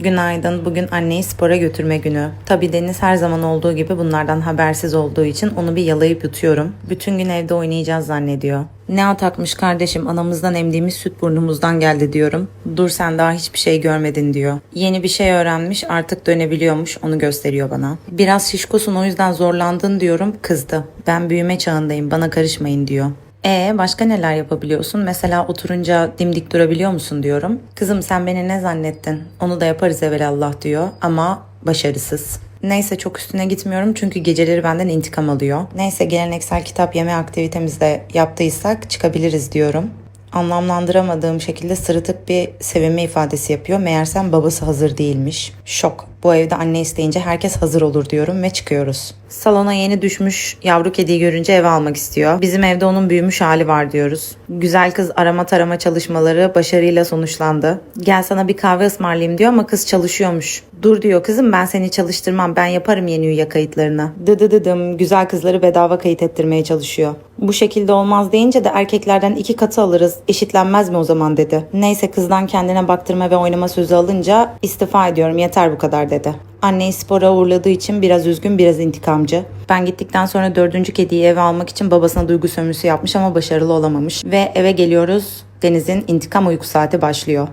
Günaydın. Bugün anneyi spora götürme günü. Tabii Deniz her zaman olduğu gibi bunlardan habersiz olduğu için onu bir yalayıp yutuyorum. Bütün gün evde oynayacağız zannediyor. Ne atakmış kardeşim anamızdan emdiğimiz süt burnumuzdan geldi diyorum. Dur sen daha hiçbir şey görmedin diyor. Yeni bir şey öğrenmiş artık dönebiliyormuş onu gösteriyor bana. Biraz şişkosun o yüzden zorlandın diyorum kızdı. Ben büyüme çağındayım bana karışmayın diyor. E başka neler yapabiliyorsun? Mesela oturunca dimdik durabiliyor musun diyorum. Kızım sen beni ne zannettin? Onu da yaparız evvelallah diyor ama başarısız. Neyse çok üstüne gitmiyorum çünkü geceleri benden intikam alıyor. Neyse geleneksel kitap yeme aktivitemizde yaptıysak çıkabiliriz diyorum. Anlamlandıramadığım şekilde sırıtık bir sevinme ifadesi yapıyor. Meğersem babası hazır değilmiş. Şok. Bu evde anne isteyince herkes hazır olur diyorum ve çıkıyoruz. Salona yeni düşmüş yavru kediyi görünce eve almak istiyor. Bizim evde onun büyümüş hali var diyoruz. Güzel kız arama tarama çalışmaları başarıyla sonuçlandı. Gel sana bir kahve ısmarlayayım diyor ama kız çalışıyormuş. Dur diyor kızım ben seni çalıştırmam ben yaparım yeni üye kayıtlarını. Dıdıdıdım güzel kızları bedava kayıt ettirmeye çalışıyor. Bu şekilde olmaz deyince de erkeklerden iki katı alırız eşitlenmez mi o zaman dedi. Neyse kızdan kendine baktırma ve oynama sözü alınca istifa ediyorum yeter bu kadar dedi. Anneyi spora uğurladığı için biraz üzgün biraz intikamcı. Ben gittikten sonra dördüncü kediyi eve almak için babasına duygu sömürüsü yapmış ama başarılı olamamış. Ve eve geliyoruz Deniz'in intikam uyku saati başlıyor.